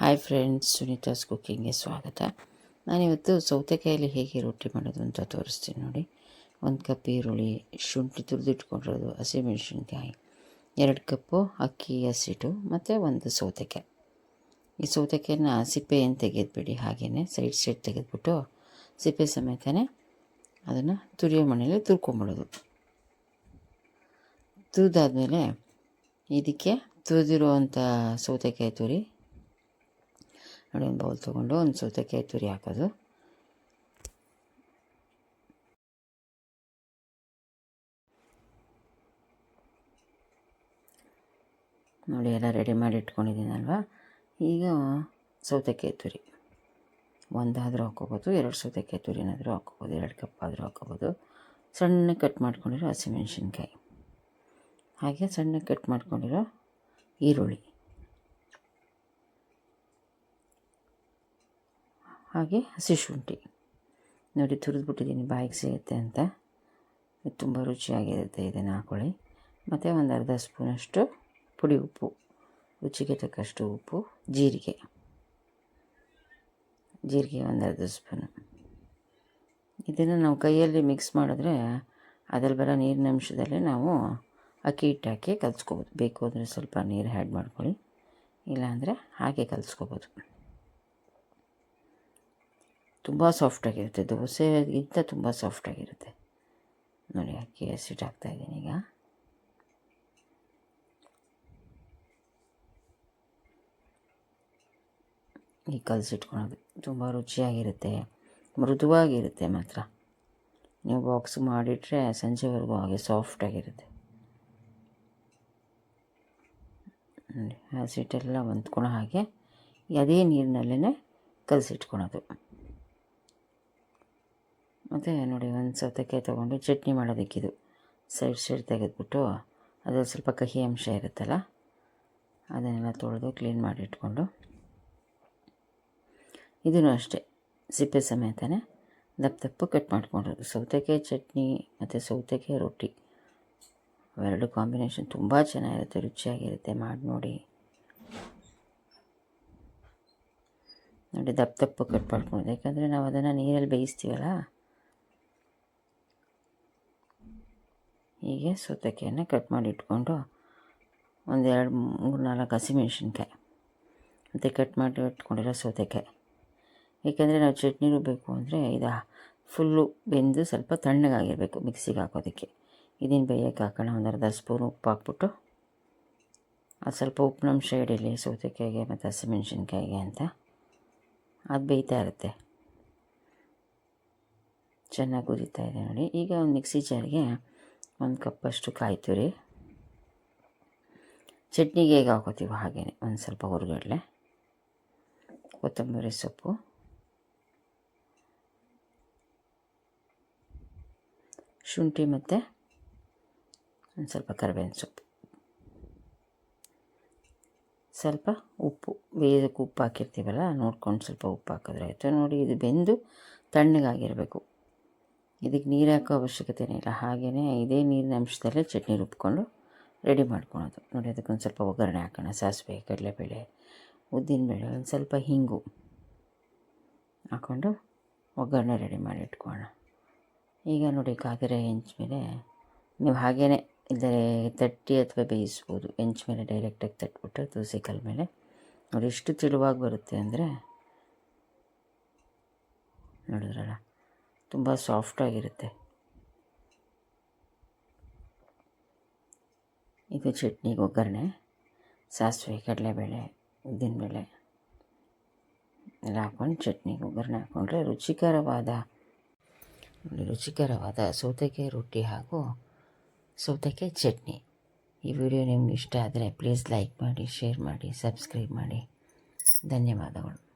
Hi friends ಸುನೀತಾಸ್ ಕುಕ್ಕಿಂಗ್ಗೆ ಸ್ವಾಗತ. ನಾನಿವತ್ತು ಸೌತೆಕಾಯಲ್ಲಿ ಹೇಗೆ ರೊಟ್ಟಿ ಮಾಡೋದು ಅಂತ ತೋರಿಸ್ತೀನಿ ನೋಡಿ. ಒಂದು ಕಪ್ ಈರುಳ್ಳಿ, ಶುಂಠಿ ತುರಿದಿಟ್ಕೊಂಡಿರೋದು, ಹಸಿಮೆಣಸಿನ್ಕಾಯಿ, ಎರಡು ಕಪ್ಪು ಅಕ್ಕಿ ಹಸಿಟ್ಟು ಮತ್ತು ಒಂದು ಸೌತೆಕಾಯಿ. ಈ ಸೌತೆಕಾಯಿನ ಸಿಪ್ಪೆಯನ್ನು ತೆಗೆದುಬಿಡಿ? ಹಾಗೆಯೇ ಸೈಡ್ ಸೈಡ್ ತೆಗೆದ್ಬಿಟ್ಟು ಸಿಪ್ಪೆ ಸಮೇತನೇ ಅದನ್ನು ತುರಿಯೋ ಮನೇಲಿ ತುರ್ಕೊಂಬಿಡೋದು. ತುರಿದಾದ್ಮೇಲೆ ಇದಕ್ಕೆ ತುರಿದಿರುವಂಥ ಸೌತೆಕಾಯಿ ತುರಿ ನೋಡಿ ಒಂದು ಬೌಲ್ ತೊಗೊಂಡು ಒಂದು ಸೌತೆಕಾಯಿ ತುರಿ ಹಾಕೋದು. ನೋಡಿ, ಎಲ್ಲ ರೆಡಿ ಮಾಡಿ ಇಟ್ಕೊಂಡಿದ್ದೀನಲ್ವ? ಈಗ ಸೌತೆಕಾಯಿ ತುರಿ. ಒಂದಾದರೂ ಹಾಕ್ಕೋಬೋದು ಎರಡು ಸೌತೆಕಾಯಿ ತುರಿನಾದರೂ ಹಾಕ್ಕೋಬೋದು ಎರಡು ಕಪ್ ಆದರೂ ಹಾಕ್ಕೋಬೋದು ಸಣ್ಣ ಕಟ್ ಮಾಡ್ಕೊಂಡಿರೋ ಹಸಿಮೆಣ್ಸಿನ್ಕಾಯಿ ಹಾಗೆ ಸಣ್ಣ ಕಟ್ ಮಾಡ್ಕೊಂಡಿರೋ ಈರುಳ್ಳಿ. ಹಾಗೆ ಹಸಿ ಶುಂಠಿ ನೋಡಿ ತುರಿದ್ಬಿಟ್ಟಿದ್ದೀನಿ ಬಾಯಿಗೆ ಸಿಗುತ್ತೆ ಅಂತ. ತುಂಬ ರುಚಿಯಾಗಿರುತ್ತೆ ಇದನ್ನು ಹಾಕೊಳ್ಳಿ. ಮತ್ತು ಒಂದು ಅರ್ಧ ಸ್ಪೂನಷ್ಟು ಪುಡಿ ಉಪ್ಪು, ರುಚಿಗೆ ತಕ್ಕಷ್ಟು ಉಪ್ಪು, ಜೀರಿಗೆ. ಜೀರಿಗೆ ಒಂದು ಅರ್ಧ ಸ್ಪೂನು. ಇದನ್ನು ನಾವು ಕೈಯಲ್ಲಿ ಮಿಕ್ಸ್ ಮಾಡಿದ್ರೆ ಅದ್ರಲ್ಲಿ ಬರೋ ನೀರಿನ ಅಂಶದಲ್ಲಿ ನಾವು ಅಕ್ಕಿ ಹಿಟ್ಟಾಕಿ ಕಲಿಸ್ಕೋಬೋದು. ಬೇಕು ಅಂದರೆ ಸ್ವಲ್ಪ ನೀರು ಆ್ಯಡ್ ಮಾಡ್ಕೊಳ್ಳಿ. ಇಲ್ಲಾಂದರೆ ಹಾಗೆ ಕಲಿಸ್ಕೋಬೋದು. ತುಂಬ ಸಾಫ್ಟಾಗಿರುತ್ತೆ ದೋಸೆಗಿಂತ ತುಂಬ ಸಾಫ್ಟಾಗಿರುತ್ತೆ ನೋಡಿ, ಅಕ್ಕಿ ಹಸಿಟ್ಟು ಹಾಕ್ತಾಯಿದ್ದೀನಿ ಈಗ. ಈ ಕಲಸಿಟ್ಕೊಳೋದು ತುಂಬ ರುಚಿಯಾಗಿರುತ್ತೆ. ಮೃದುವಾಗಿರುತ್ತೆ ಮಾತ್ರ. ನೀವು ಬಾಕ್ಸ್ ಮಾಡಿಟ್ರೆ ಸಂಜೆವರೆಗೂ ಹಾಗೆ ಸಾಫ್ಟಾಗಿರುತ್ತೆ ನೋಡಿ ಹಸಿಟ್ಟೆಲ್ಲ ಹೊಂದ್ಕೊಳೋ ಹಾಗೆ ಅದೇ ನೀರಿನಲ್ಲೇ ಕಲಸಿಟ್ಕೊಳೋದು ಮತ್ತು ನೋಡಿ ಒಂದು ಸೌತೆಕಾಯಿ ತೊಗೊಂಡು ಚಟ್ನಿ ಮಾಡೋದಕ್ಕಿದು. ಸೈಡ್ ಸೈಡ್ ತೆಗೆದ್ಬಿಟ್ಟು ಅದು ಸ್ವಲ್ಪ ಕಹಿ ಅಂಶ ಇರುತ್ತಲ್ಲ, ಅದನ್ನೆಲ್ಲ ತೊಳೆದು ಕ್ಲೀನ್ ಮಾಡಿ ಇಟ್ಕೊಂಡು. ಇದೂ ಅಷ್ಟೇ, ಸಿಪ್ಪೆ ಸಮೇತನೇ ದಪ್ಪ ದಪ್ಪ ಕಟ್ ಮಾಡ್ಕೊಂಡಿರೋದು. ಸೌತೆಕಾಯಿ ಚಟ್ನಿ ಮತ್ತು ಸೌತೆಕಾಯಿ ರೊಟ್ಟಿ, ಅವೆರಡು ಕಾಂಬಿನೇಷನ್ ತುಂಬ ಚೆನ್ನಾಗಿರುತ್ತೆ, ರುಚಿಯಾಗಿರುತ್ತೆ, ಮಾಡಿ ನೋಡಿ. ನೋಡಿ ದಪ್ಪ ದಪ್ಪ ಕಟ್ ಮಾಡ್ಕೊಳೋದು ಯಾಕಂದರೆ ನಾವು ಅದನ್ನು ನೀರಲ್ಲಿ ಬೇಯಿಸ್ತೀವಲ್ಲ ಹೀಗೆ ಸೌತೆಕಾಯನ್ನು ಕಟ್ ಮಾಡಿ ಇಟ್ಕೊಂಡು ಒಂದೆರಡು ಮೂರು ನಾಲ್ಕು ಹಸಿಮೆಣ್ಸಿನ್ಕಾಯಿ ಮತ್ತು ಕಟ್ ಮಾಡಿ ಇಟ್ಕೊಂಡಿರೋ ಸೌತೆಕಾಯಿ. ಏಕೆಂದರೆ ನಾವು ಚಟ್ನಿ ರುಬ್ಬಬೇಕು ಅಂದರೆ ಇದು ಫುಲ್ಲು ಬೆಂದು ಸ್ವಲ್ಪ ತಣ್ಣಗಾಗಿರಬೇಕು ಮಿಕ್ಸಿಗೆ ಹಾಕೋದಕ್ಕೆ. ಇದನ್ನು ಬೇಯಕ್ಕೆ ಹಾಕೋಣ, ಒಂದು ಅರ್ಧ ಸ್ಪೂನ್ ಉಪ್ಪು ಹಾಕ್ಬಿಟ್ಟು ಅದು ಸ್ವಲ್ಪ ಉಪ್ಪಿನಂಶ ಹಿಡೀಲಿ ಸೌತೆಕಾಯಿಗೆ ಮತ್ತು ಹಸಿಮೆಣ್ಸಿನ್ಕಾಯಿಗೆ ಅಂತ ಅದು ಬೇಯ್ತಾ ಇರುತ್ತೆ. ಚೆನ್ನಾಗಿ ಕುದೀತಾ ಇದೆ ನೋಡಿ. ಈಗ ಒಂದು ಮಿಕ್ಸಿ ಜಾರಿಗೆ ಒಂದು ಕಪ್ಪಷ್ಟು ಕಾಯಿ ತುರಿ ಚಟ್ನಿಗೆ ಹೇಗೆ ಹಾಕೋತೀವೋ ಹಾಗೇ ಒಂದು ಸ್ವಲ್ಪ ಹುರ್ಗಡ್ಲೆ, ಕೊತ್ತಂಬರಿ ಸೊಪ್ಪು, ಶುಂಠಿ ಮತ್ತು ಒಂದು ಸ್ವಲ್ಪ ಕರಿಬೇವಿನ ಸೊಪ್ಪು. ಸ್ವಲ್ಪ ಉಪ್ಪು, ಬೇಯೋದಕ್ಕೆ ಉಪ್ಪು ಹಾಕಿರ್ತೀವಲ್ಲ, ನೋಡ್ಕೊಂಡು ಸ್ವಲ್ಪ ಉಪ್ಪು ಹಾಕಿದ್ರೆ ಆಯಿತು. ನೋಡಿ, ಇದು ಬೆಂದು ತಣ್ಣಗಾಗಿರಬೇಕು. ಇದಕ್ಕೆ ನೀರು ಹಾಕೋ ಅವಶ್ಯಕತೆನೇ ಇಲ್ಲ ಹಾಗೆಯೇ ಇದೇ ನೀರಿನ ಅಂಶದಲ್ಲೇ ಚಟ್ನಿ ರುಬ್ಕೊಂಡು ರೆಡಿ ಮಾಡ್ಕೊಳೋದು. ನೋಡಿ, ಅದಕ್ಕೊಂದು ಸ್ವಲ್ಪ ಒಗ್ಗರಣೆ ಹಾಕೋಣ. ಸಾಸಿವೆ, ಕಡಲೆಬೇಳೆ ಉದ್ದಿನಬೇಳೆ ಒಂದು ಸ್ವಲ್ಪ ಹಿಂಗು ಹಾಕ್ಕೊಂಡು ಒಗ್ಗರಣೆ ರೆಡಿ ಮಾಡಿ ಇಟ್ಕೊಳ್ಳೋಣ. ಈಗ ನೋಡಿ ಕಾದರೆ ಹೆಂಚ ಮೇಲೆ ನೀವು ಹಾಗೇ ಇದ್ದರೆ ತಟ್ಟಿ ಅಥವಾ ಬೇಯಿಸ್ಬೋದು. ಹೆಂಚ ಮೇಲೆ ಡೈರೆಕ್ಟಾಗಿ ತಟ್ಬಿಟ್ಟು ದೋಸೆ ಕಲ್ ಮೇಲೆ. ನೋಡಿ, ಎಷ್ಟು ತಿಳುವಾಗಿ ಬರುತ್ತೆ ಅಂದರೆ ನೋಡಿದ್ರಲ್ಲ ತುಂಬ ಸಾಫ್ಟಾಗಿರುತ್ತೆ ಇದು ಚಟ್ನಿಗೆ ಒಗ್ಗರಣೆ, ಸಾಸಿವೆ, ಕಡಲೆಬೇಳೆ ಉದ್ದಿನಬೇಳೆ ಎಲ್ಲ ಹಾಕ್ಕೊಂಡು ಚಟ್ನಿಗೆ ಒಗ್ಗರಣೆ ಹಾಕ್ಕೊಂಡ್ರೆ ರುಚಿಕರವಾದ ರುಚಿಕರವಾದ ಸೌತೆಕಾಯಿ ರೊಟ್ಟಿ ಹಾಗೂ ಸೌತೆಕಾಯಿ ಚಟ್ನಿ. ಈ ವಿಡಿಯೋ ನಿಮ್ಗೆ ಇಷ್ಟ ಆದರೆ ಪ್ಲೀಸ್ ಲೈಕ್ ಮಾಡಿ, ಶೇರ್ ಮಾಡಿ, ಸಬ್ಸ್ಕ್ರೈಬ್ ಮಾಡಿ. ಧನ್ಯವಾದಗಳು.